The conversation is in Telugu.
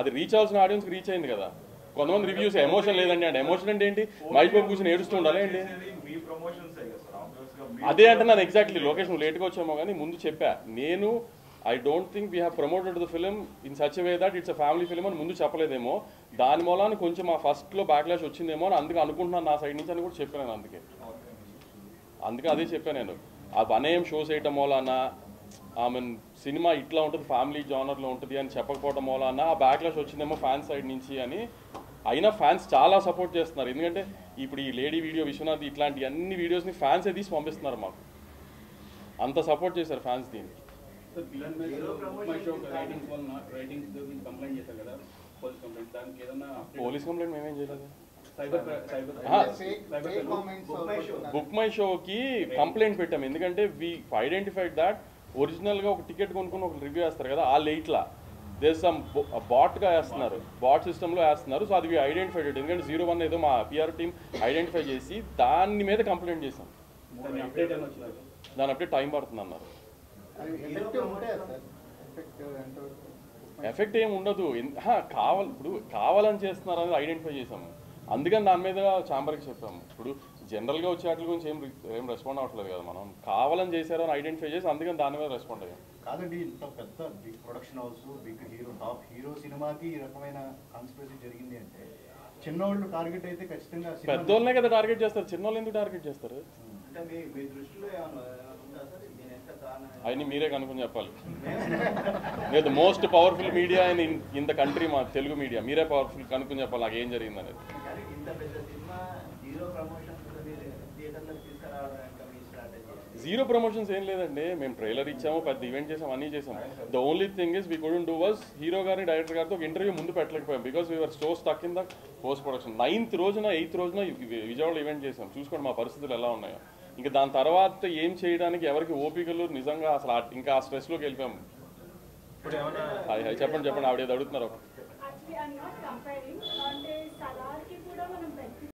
అది రీచ్ అవ్వాల్సిన ఆడియన్స్కి రీచ్ అయింది కదా. కొంతమంది రివ్యూస్ ఎమోషన్ లేదండి అంటే ఎమోషన్ అంటే ఏంటి? మైక్ బాబు కూర్చొని ఏడుస్తూ ఉండాలి ఏంటి? చేసేది మీ ప్రమోషన్స్ కదా సార్. ఆబ్వియస్గా మీ అదే అంటే ನಾನು ఎగ్జాక్ట్లీ లొకేషన్ లేట్గా వచ్చామో కానీ ముందు చెప్పా. నేను I don't think we have promoted the film in such way that it's a family film అని ముందు చెప్పలేదేమో. దాని మూలాన కొంచెం ఆ ఫస్ట్లో బ్యాక్లాష్ వచ్చిందేమో అని అందుకే అనుకుంటున్నాను నా సైడ్ నుంచి అని కూడా చెప్పాను అందుకే. అందుకే అదే చెప్పాను నేను. ఆ అనేం షోస్ వేయటం మూలాన ఐ మీన్ సినిమా ఇట్లా ఉంటుంది ఫ్యామిలీ జానర్లో ఉంటుంది అని చెప్పకపోవడం మూలాన ఆ బ్యాక్లాష్ వచ్చిందేమో ఫ్యాన్స్ సైడ్ నుంచి అని. అయినా ఫ్యాన్స్ చాలా సపోర్ట్ చేస్తున్నారు. ఎందుకంటే ఇప్పుడు ఈ లేడీ వీడియో విశ్వనాథ్ ఇట్లాంటి అన్ని వీడియోస్ని ఫ్యాన్సే తీసి పంపిస్తున్నారు మాకు. అంత సపోర్ట్ చేశారు ఫ్యాన్స్ కదా పోలీస్ కంప్లైంట్ దానికి ఏదన్నా పోలీస్ కంప్లైంట్ మేమేం చేయలేదు. Cyber cyber. Cyber book my షోకి కంప్లైంట్ పెట్టాం ఎందుకంటే వి ఐడెంటిఫైడ్ దాట్ ఒరిజినల్గా ఒక టికెట్ కొనుక్కొని ఒక రివ్యూ వేస్తారు కదా ఆ లేట్లా దేస్ సమ్ బాట్గా వేస్తున్నారు. బాట్ సిస్టంలో వేస్తున్నారు. సో అది వి ఐడెంటిఫైడ్ ఎందుకంటే జీరో వన్ ఏదో మా పిఆర్ టీమ్ ఐడెంటిఫై చేసి దాని మీద కంప్లైంట్ చేసాం దాని అప్డేట్ టైం పడుతుంది అన్నారు. ఎఫెక్టివ్ ఉంటాయా సార్? ఎఫెక్ట్ ఎంతవరకు? ఎఫెక్ట్ ఏం ఉండదు. కావాలి ఇప్పుడు కావాలని చేస్తున్నారు అనేది ఐడెంటిఫై చేసాము అందుకని దాని మీద ఛాంబర్కి చెప్పాము. ఇప్పుడు జనరల్గా వచ్చే వాటి గురించి ఏం ఏం రెస్పాండ్ అవ్వట్లేదు కదా మనం. కావాలని చేశారు అని ఐడెంటిఫై చేసి అందుకని దాని మీద రెస్పాండ్ అయ్యాం. కాదండి ఇంత పెద్ద big production house big hero top hero సినిమాకి ఈ రకమైన కాన్స్పిరసీ జరిగింది అంటే చిన్నోళ్ళు టార్గెట్ అయితే ఖచ్చితంగా పెద్దోళ్ళనే కదా టార్గెట్ చేస్తారు. చిన్నోళ్ళు ఎందుకు టార్గెట్ చేస్తారు? అంటే మీ దృష్టిలో అవన్నీ మీరే కనుక్కొని చెప్పాలి. లేదు most powerful media in in the country మా తెలుగు మీడియా మీరే పవర్ఫుల్ కనుక్కొని చెప్పాలి నాకు ఏం జరిగింది అనేది. జీరో ప్రమోషన్స్ ఏం లేదండి. మేము ట్రైలర్ ఇచ్చాము పెద్ద ఈవెంట్ చేసాం అన్నీ చేసాం the only thing is we couldn't do was hero గారిని డైరెక్టర్ గారితో ఒక ఇంటర్వ్యూ ముందు పెట్టలేకపోయాం. Because we're sto stuck in the post production ninth రోజున ఎయిత్ రోజున వి- విజయవాడలో ఈవెంట్ చేసాం. చూసుకోండి మా పరిస్థితులు ఎలా ఉన్నాయో. ఇంకా దాని తర్వాత ఏం చేయడానికి ఎవరికి ఓపికలు నిజంగా అసలు ఇంకా ఆ స్ట్రెస్లోకి వెళ్ళిపోయాము చెప్పండి చెప్పండి. ఆవిడ అడుగుతున్నారు.